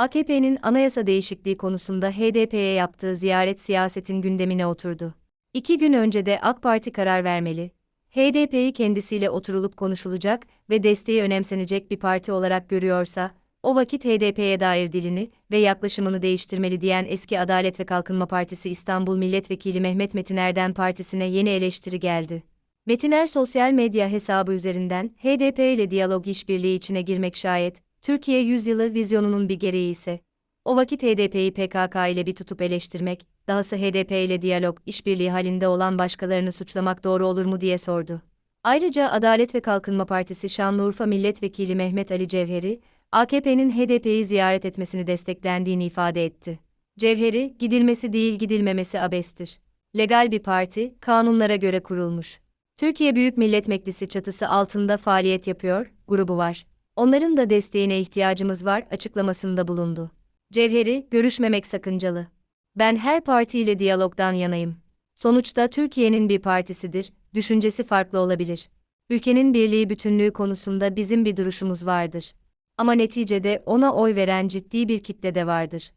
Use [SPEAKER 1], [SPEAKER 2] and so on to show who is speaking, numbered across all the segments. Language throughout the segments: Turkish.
[SPEAKER 1] AKP'nin anayasa değişikliği konusunda HDP'ye yaptığı ziyaret siyasetin gündemine oturdu. İki gün önce de AK Parti karar vermeli, HDP'yi kendisiyle oturulup konuşulacak ve desteği önemsenecek bir parti olarak görüyorsa, o vakit HDP'ye dair dilini ve yaklaşımını değiştirmeli diyen eski Adalet ve Kalkınma Partisi İstanbul Milletvekili Mehmet Metiner'den partisine yeni eleştiri geldi. Metiner sosyal medya hesabı üzerinden HDP ile diyalog işbirliği içine girmek şayet, Türkiye yüzyılı vizyonunun bir gereği ise, o vakit HDP'yi PKK ile bir tutup eleştirmek, dahası HDP ile diyalog, işbirliği halinde olan başkalarını suçlamak doğru olur mu diye sordu. Ayrıca Adalet ve Kalkınma Partisi Şanlıurfa Milletvekili Mehmet Ali Cevheri, AKP'nin HDP'yi ziyaret etmesini desteklendiğini ifade etti. Cevheri, gidilmesi değil gidilmemesi abestir. Legal bir parti, kanunlara göre kurulmuş. Türkiye Büyük Millet Meclisi çatısı altında faaliyet yapıyor, grubu var. Onların da desteğine ihtiyacımız var açıklamasında bulundu. Cevheri, görüşmemek sakıncalı. Ben her partiyle diyalogdan yanayım. Sonuçta Türkiye'nin bir partisidir, düşüncesi farklı olabilir. Ülkenin birliği bütünlüğü konusunda bizim bir duruşumuz vardır. Ama neticede ona oy veren ciddi bir kitle de vardır.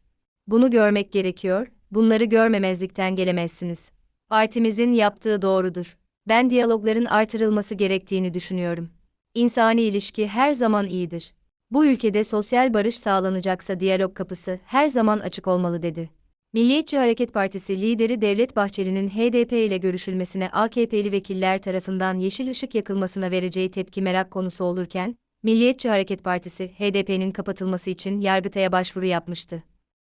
[SPEAKER 1] Bunu görmek gerekiyor, bunları görmemezlikten gelemezsiniz. Partimizin yaptığı doğrudur. Ben diyalogların artırılması gerektiğini düşünüyorum. İnsani ilişki her zaman iyidir. Bu ülkede sosyal barış sağlanacaksa diyalog kapısı her zaman açık olmalı dedi. Milliyetçi Hareket Partisi lideri Devlet Bahçeli'nin HDP ile görüşülmesine AKP'li vekiller tarafından yeşil ışık yakılmasına vereceği tepki merak konusu olurken, Milliyetçi Hareket Partisi HDP'nin kapatılması için Yargıtay'a başvuru yapmıştı.